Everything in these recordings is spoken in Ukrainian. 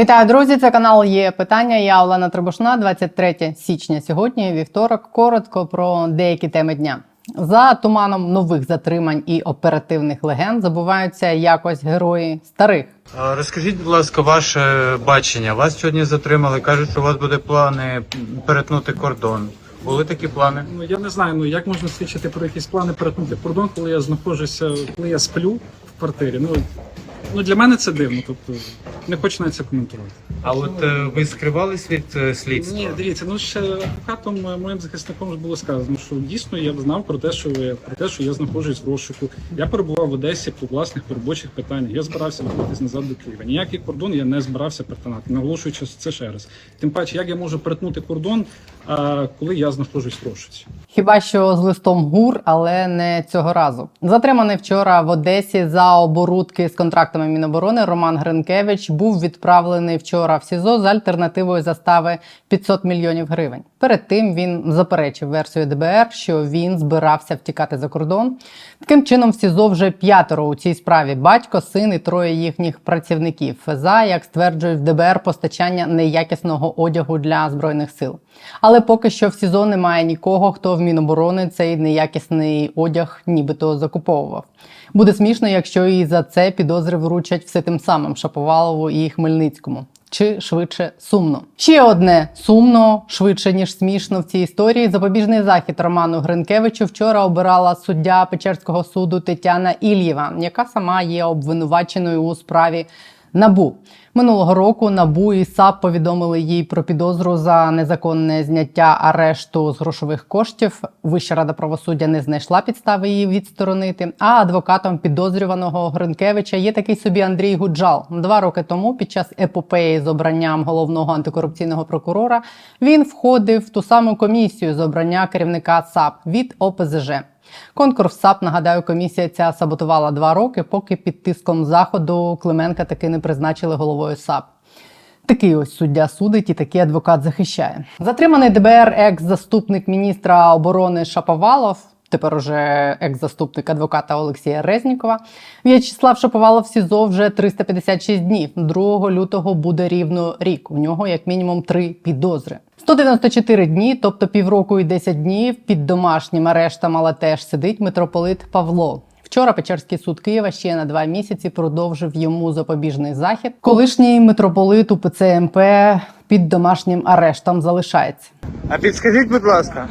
Вітаю, друзі! Це канал є питання. Я Олена Трибушна, 23 січня. Сьогодні вівторок. Коротко про деякі теми дня. За туманом нових затримань і оперативних легенд забуваються якось герої старих. Розкажіть, будь ласка, ваше бачення. Вас сьогодні затримали. кажуть, що у вас буде плани перетнути кордон. Були такі плани? Ну я не знаю, ну як можна свідчити про якісь плани перетнути кордон, коли я знаходжуся, коли я сплю в квартирі. Ну, ну для мене це дивно, тобто не хочу навіть це коментувати. А от е, ви скривались від е, слідства? Ні, дивіться, ну ще адвокатом е, моїм захисником ж було сказано, що дійсно я б знав про те, що ви про те, що я знаходжусь в розшуку. Я перебував в Одесі по власних робочих питаннях. Я збирався вертатись назад до Києва. Ніякий кордон я не збирався перетинати, наголошуючи це ще раз. Тим паче, як я можу перетнути кордон, а, коли я знаходжусь в розшуці. Хіба що з листом гур, але не цього разу. Затриманий вчора в Одесі за оборудки з контрактами Міноборони Роман Гринкевич був відправлений вчора в СІЗО з альтернативою застави 500 мільйонів гривень. Перед тим він заперечив версію ДБР, що він збирався втікати за кордон. Таким чином, в СІЗО вже п'ятеро у цій справі: батько, син і троє їхніх працівників. За як стверджують в ДБР, постачання неякісного одягу для збройних сил. Але поки що в СІЗО немає нікого, хто в Міноборони цей неякісний одяг нібито закуповував. Буде смішно, якщо і за це підозри вручать все тим самим Шаповалову і Хмельницькому. Чи швидше сумно? Ще одне сумно, швидше ніж смішно в цій історії. Запобіжний захід Роману Гринкевичу вчора обирала суддя Печерського суду Тетяна Ільєва, яка сама є обвинуваченою у справі Набу минулого року. Набу і САП повідомили їй про підозру за незаконне зняття арешту з грошових коштів. Вища рада правосуддя не знайшла підстави її відсторонити. А адвокатом підозрюваного Гринкевича є такий собі Андрій Гуджал. Два роки тому, під час епопеї з обранням головного антикорупційного прокурора, він входив в ту саму комісію з обрання керівника САП від ОПЗЖ. Конкурс САП, нагадаю, комісія ця саботувала два роки, поки під тиском заходу Клименка таки не призначили головою САП. Такий ось суддя судить і такий адвокат захищає. Затриманий ДБР екс-заступник міністра оборони Шаповалов. Тепер уже екс-заступник адвоката Олексія Резнікова. В'ячеслав Шаповалов в СІЗО вже 356 днів. 2 лютого буде рівно рік. У нього як мінімум три підозри. 194 дні, тобто півроку і 10 днів, під домашнім арештом, але теж сидить митрополит Павло. Вчора Печерський суд Києва ще на два місяці продовжив йому запобіжний захід. Колишній митрополит УПЦ МП під домашнім арештом залишається. А підскажіть, будь ласка,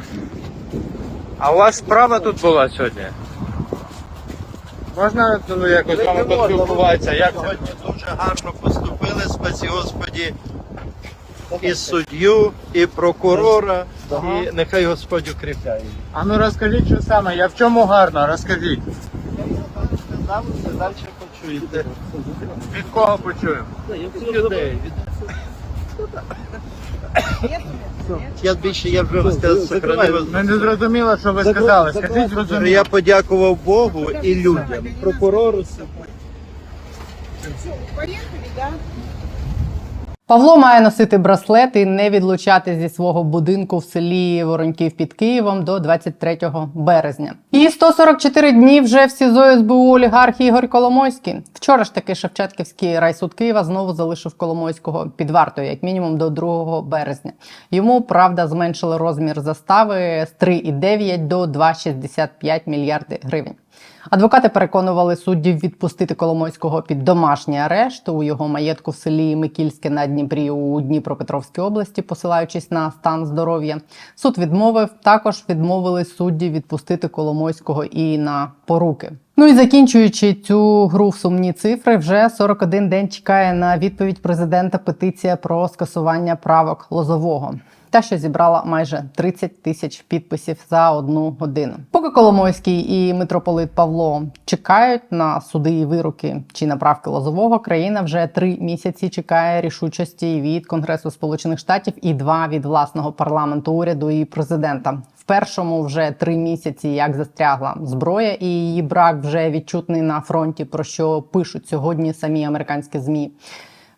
а у вас справа тут була сьогодні? Можна ну, якось з вами поспілкуватися? Як Сьогодні дуже гарно поступили, спасі Господі, і суддю, і прокурора, і нехай Господь укріпляє. А ну розкажіть, що саме, я в чому гарно, розкажіть. Сказав, все далі почуєте. Від кого почуємо? Від людей. Я більше я вже сохранив. Ми не зрозуміло, що ви сказали. Скажіть зрозуміло. Я подякував Богу і людям, прокурору. Павло має носити браслет і не відлучати зі свого будинку в селі Вороньків під Києвом до 23 березня. І 144 дні вже в СІЗО СБУ олігарх Ігор Коломойський. Вчора ж таки Шевченківський райсуд Києва знову залишив Коломойського під вартою, як мінімум до 2 березня. Йому правда зменшили розмір застави з 3,9 до 2,65 мільярди гривень. Адвокати переконували суддів відпустити Коломойського під домашній арешт у його маєтку в селі Микільське на Дніпрі у Дніпропетровській області, посилаючись на стан здоров'я. Суд відмовив. Також відмовили судді відпустити Коломойського і на поруки. Ну і закінчуючи цю гру в сумні цифри, вже 41 день чекає на відповідь президента петиція про скасування правок Лозового. Та, що зібрала майже 30 тисяч підписів за одну годину. Поки Коломойський і митрополит Павло чекають на суди і вироки чи направки Лозового, країна вже три місяці чекає рішучості від Конгресу Сполучених Штатів і два від власного парламенту, уряду і президента. В першому вже три місяці як застрягла зброя, і її брак вже відчутний на фронті, про що пишуть сьогодні самі американські змі.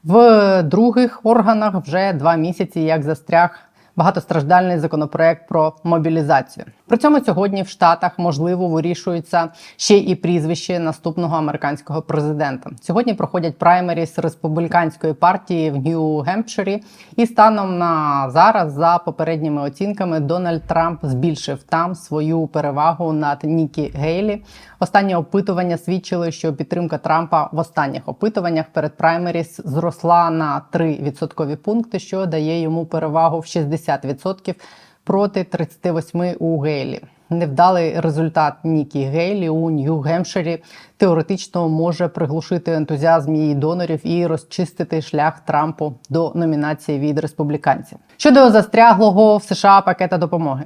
В других органах вже два місяці як застряг багатостраждальний законопроект про мобілізацію. При цьому сьогодні в Штатах можливо вирішується ще і прізвище наступного американського президента. Сьогодні проходять праймеріс республіканської партії в Нью-Гемпширі, і станом на зараз, за попередніми оцінками, Дональд Трамп збільшив там свою перевагу над Нікі Гейлі. Останні опитування свідчили, що підтримка Трампа в останніх опитуваннях перед праймеріс зросла на 3 відсоткові пункти, що дає йому перевагу в 60% проти 38 у Гейлі. Невдалий результат Нікі Гейлі у Нью-Гемширі теоретично може приглушити ентузіазм її донорів і розчистити шлях Трампу до номінації від республіканців. Щодо застряглого в США пакета допомоги.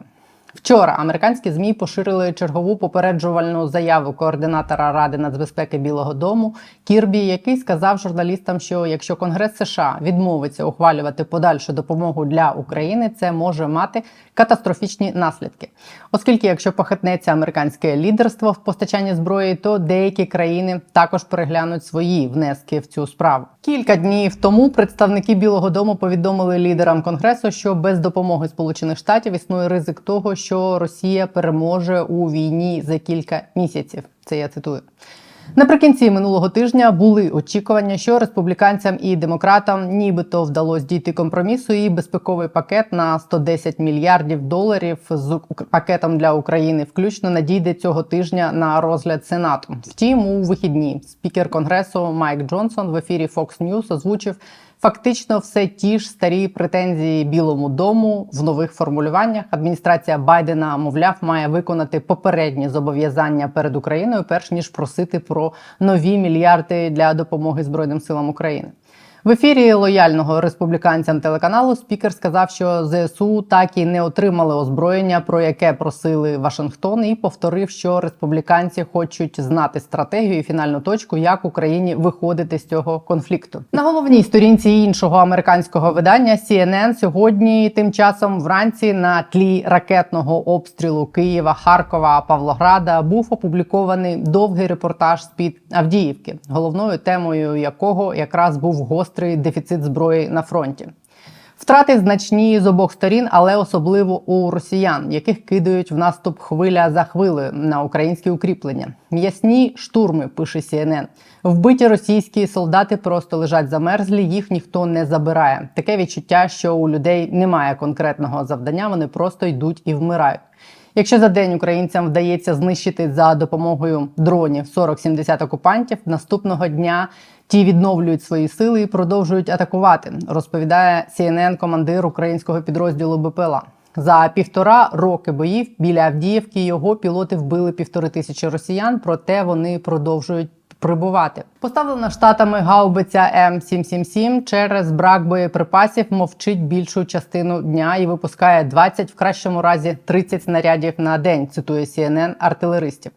Вчора американські змі поширили чергову попереджувальну заяву координатора Ради нацбезпеки Білого Дому Кірбі, який сказав журналістам, що якщо Конгрес США відмовиться ухвалювати подальшу допомогу для України, це може мати катастрофічні наслідки. Оскільки, якщо похитнеться американське лідерство в постачанні зброї, то деякі країни також переглянуть свої внески в цю справу. Кілька днів тому представники Білого Дому повідомили лідерам конгресу, що без допомоги Сполучених Штатів існує ризик того, що Росія переможе у війні за кілька місяців. Це я цитую. Наприкінці минулого тижня були очікування, що республіканцям і демократам нібито вдалося дійти компромісу, і безпековий пакет на 110 мільярдів доларів з пакетом для України включно надійде цього тижня на розгляд Сенату. Втім, у вихідні спікер конгресу Майк Джонсон в ефірі Fox News озвучив фактично все ті ж старі претензії Білому дому в нових формулюваннях. Адміністрація Байдена, мовляв, має виконати попередні зобов'язання перед Україною, перш ніж просити про нові мільярди для допомоги Збройним силам України. В ефірі лояльного республіканцям телеканалу спікер сказав, що ЗСУ так і не отримали озброєння, про яке просили Вашингтон, і повторив, що республіканці хочуть знати стратегію і фінальну точку, як Україні виходити з цього конфлікту. На головній сторінці іншого американського видання CNN сьогодні, тим часом вранці, на тлі ракетного обстрілу Києва, Харкова, Павлограда був опублікований довгий репортаж з під Авдіївки, головною темою якого якраз був гострий дефіцит зброї на фронті. Втрати значні з обох сторін, але особливо у росіян, яких кидають в наступ хвиля за хвилею на українські укріплення. М'ясні штурми, пише CNN. Вбиті російські солдати просто лежать замерзлі, їх ніхто не забирає. Таке відчуття, що у людей немає конкретного завдання, вони просто йдуть і вмирають. Якщо за день українцям вдається знищити за допомогою дронів 40-70 окупантів, наступного дня ті відновлюють свої сили і продовжують атакувати, розповідає CNN командир українського підрозділу БПЛА. За півтора роки боїв біля Авдіївки його пілоти вбили півтори тисячі росіян, проте вони продовжують прибувати. Поставлена штатами гаубиця М777 через брак боєприпасів мовчить більшу частину дня і випускає 20, в кращому разі 30 снарядів на день. Цитує CNN артилеристів.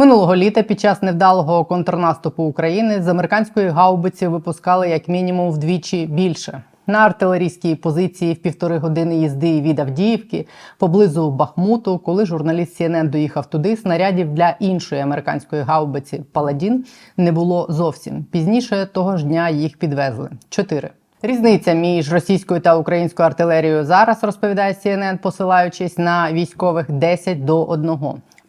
Минулого літа під час невдалого контрнаступу України з американської гаубиці випускали як мінімум вдвічі більше. На артилерійській позиції в півтори години їзди від Авдіївки поблизу Бахмуту, коли журналіст CNN доїхав туди, снарядів для іншої американської гаубиці Паладін не було зовсім. Пізніше того ж дня їх підвезли. Чотири. Різниця між російською та українською артилерією зараз розповідає CNN, посилаючись на військових 10 до 1.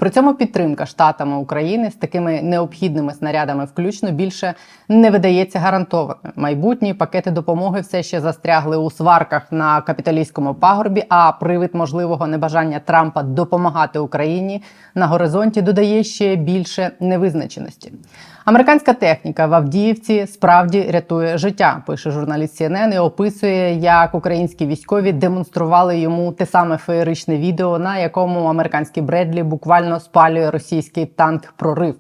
При цьому підтримка штатами України з такими необхідними снарядами, включно більше не видається гарантованою. Майбутні пакети допомоги все ще застрягли у сварках на капіталістському пагорбі. А привид можливого небажання Трампа допомагати Україні на горизонті додає ще більше невизначеності. Американська техніка в Авдіївці справді рятує життя, пише журналіст CNN і описує, як українські військові демонстрували йому те саме феєричне відео, на якому американський Бредлі буквально спалює російський танк прорив,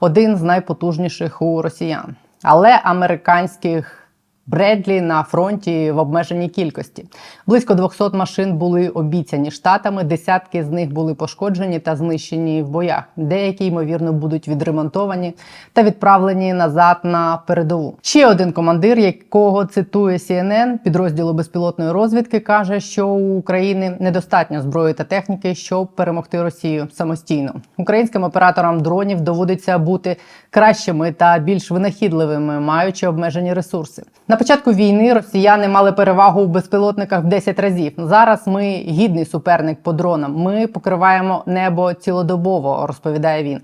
один з найпотужніших у росіян. Але американських Бредлі на фронті в обмеженій кількості. Близько 200 машин були обіцяні штатами. Десятки з них були пошкоджені та знищені в боях. Деякі ймовірно будуть відремонтовані та відправлені назад на передову. Ще один командир, якого цитує CNN, підрозділу безпілотної розвідки, каже, що у України недостатньо зброї та техніки, щоб перемогти Росію самостійно. Українським операторам дронів доводиться бути кращими та більш винахідливими, маючи обмежені ресурси. На початку війни росіяни мали перевагу у безпілотниках в 10 разів. Зараз ми гідний суперник по дронам. Ми покриваємо небо цілодобово, розповідає він.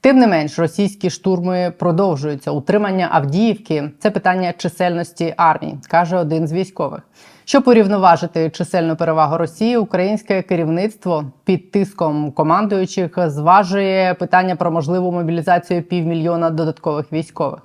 Тим не менш, російські штурми продовжуються. Утримання Авдіївки це питання чисельності армії, каже один з військових. Щоб урівноважити чисельну перевагу Росії, українське керівництво під тиском командуючих зважує питання про можливу мобілізацію півмільйона додаткових військових.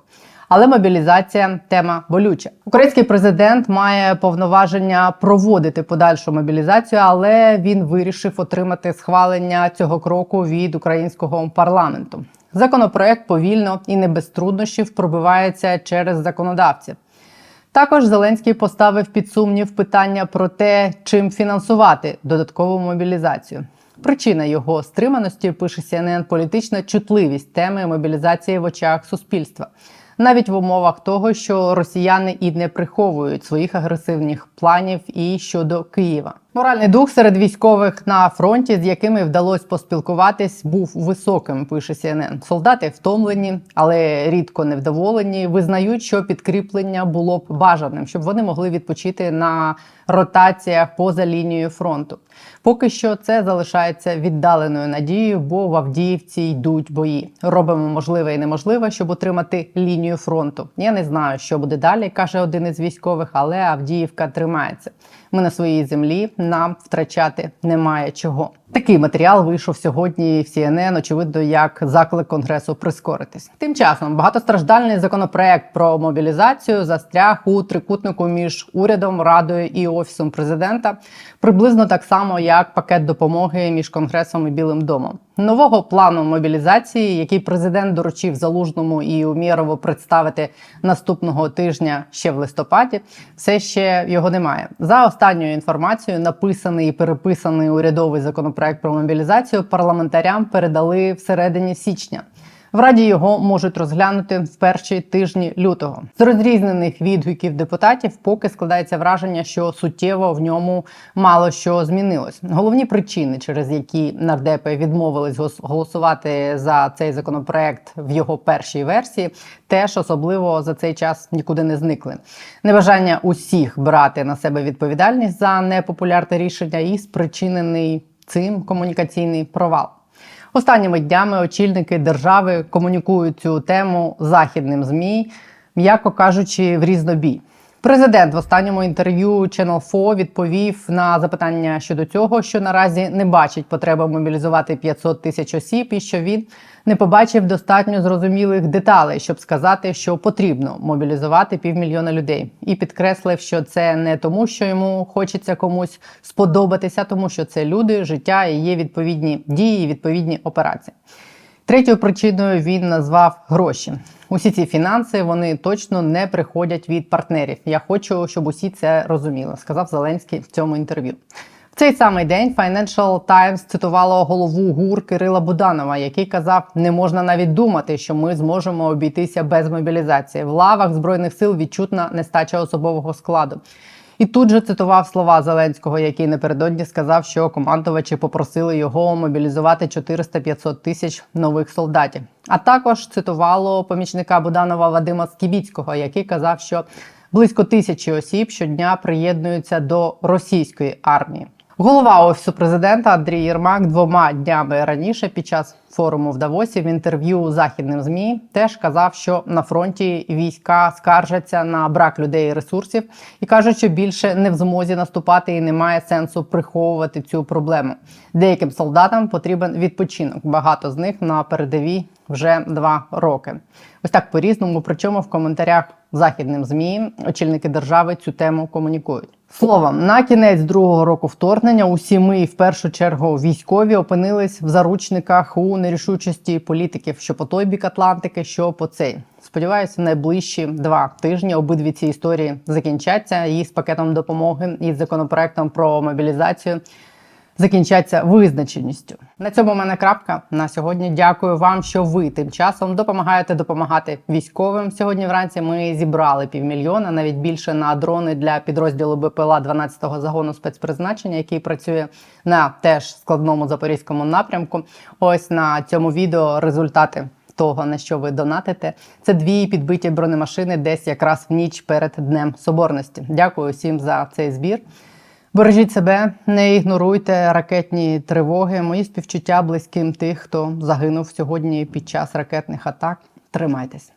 Але мобілізація тема болюча. Український президент має повноваження проводити подальшу мобілізацію, але він вирішив отримати схвалення цього кроку від українського парламенту. Законопроект повільно і не без труднощів пробивається через законодавців. Також Зеленський поставив під сумнів питання про те, чим фінансувати додаткову мобілізацію. Причина його стриманості пише CNN, політична чутливість теми мобілізації в очах суспільства, навіть в умовах того, що росіяни і не приховують своїх агресивних планів і щодо Києва. Моральний дух серед військових на фронті, з якими вдалося поспілкуватись, був високим. Пише CNN. Солдати втомлені, але рідко невдоволені. Визнають, що підкріплення було б бажаним, щоб вони могли відпочити на ротаціях поза лінією фронту. Поки що це залишається віддаленою надією, бо в Авдіївці йдуть бої. Робимо можливе і неможливе, щоб утримати лінію фронту. Я не знаю, що буде далі, каже один із військових, але Авдіївка тримається. Ми на своїй землі нам втрачати немає чого. Такий матеріал вийшов сьогодні в CNN, очевидно, як заклик конгресу прискоритись. Тим часом багатостраждальний законопроект про мобілізацію застряг у трикутнику між урядом, радою і офісом президента, приблизно так само, як пакет допомоги між конгресом і Білим домом. Нового плану мобілізації, який президент доручив залужному і Умєрову представити наступного тижня ще в листопаді, все ще його немає. За останньою інформацією, написаний і переписаний урядовий законопроект про мобілізацію парламентарям передали всередині січня. В раді його можуть розглянути в перші тижні лютого. З розрізнених відгуків депутатів поки складається враження, що суттєво в ньому мало що змінилось. Головні причини, через які нардепи відмовились голосувати за цей законопроект в його першій версії, теж особливо за цей час нікуди не зникли. Небажання усіх брати на себе відповідальність за непопулярне рішення і спричинений цим комунікаційний провал. Останніми днями очільники держави комунікують цю тему західним змі, м'яко кажучи, в різнобій. Президент в останньому інтерв'ю Channel 4 відповів на запитання щодо цього, що наразі не бачить потреби мобілізувати 500 тисяч осіб, і що він не побачив достатньо зрозумілих деталей, щоб сказати, що потрібно мобілізувати півмільйона людей, і підкреслив, що це не тому, що йому хочеться комусь сподобатися, тому що це люди, життя і є відповідні дії, відповідні операції. Третьою причиною він назвав гроші. Усі ці фінанси вони точно не приходять від партнерів. Я хочу, щоб усі це розуміли, сказав Зеленський в цьому інтерв'ю. В цей самий день Financial Times цитувало голову ГУР Кирила Буданова, який казав: не можна навіть думати, що ми зможемо обійтися без мобілізації. В лавах збройних сил відчутна нестача особового складу. І тут же цитував слова Зеленського, який напередодні сказав, що командувачі попросили його мобілізувати 400-500 тисяч нових солдатів. А також цитувало помічника Буданова Вадима Скібіцького, який казав, що близько тисячі осіб щодня приєднуються до російської армії. Голова офісу президента Андрій Єрмак двома днями раніше під час форуму в Давосі в інтерв'ю західним змі теж казав, що на фронті війська скаржаться на брак людей і ресурсів і кажуть, що більше не в змозі наступати і немає сенсу приховувати цю проблему. Деяким солдатам потрібен відпочинок. Багато з них на передовій вже два роки. Ось так по різному. Причому в коментарях західним змі очільники держави цю тему комунікують. Словом, на кінець другого року вторгнення усі ми, в першу чергу військові, опинились в заручниках у нерішучості політиків, що по той бік Атлантики, що по цей. Сподіваюся, найближчі два тижні обидві ці історії закінчаться і з пакетом допомоги, і з законопроектом про мобілізацію закінчаться визначеністю. На цьому в мене крапка на сьогодні. Дякую вам, що ви тим часом допомагаєте допомагати військовим. Сьогодні вранці ми зібрали півмільйона, навіть більше на дрони для підрозділу БПЛА 12-го загону спецпризначення, який працює на теж складному запорізькому напрямку. Ось на цьому відео результати того, на що ви донатите. Це дві підбиті бронемашини десь якраз в ніч перед Днем Соборності. Дякую всім за цей збір. Бережіть себе, не ігноруйте ракетні тривоги. Мої співчуття близьким тих, хто загинув сьогодні під час ракетних атак. Тримайтесь.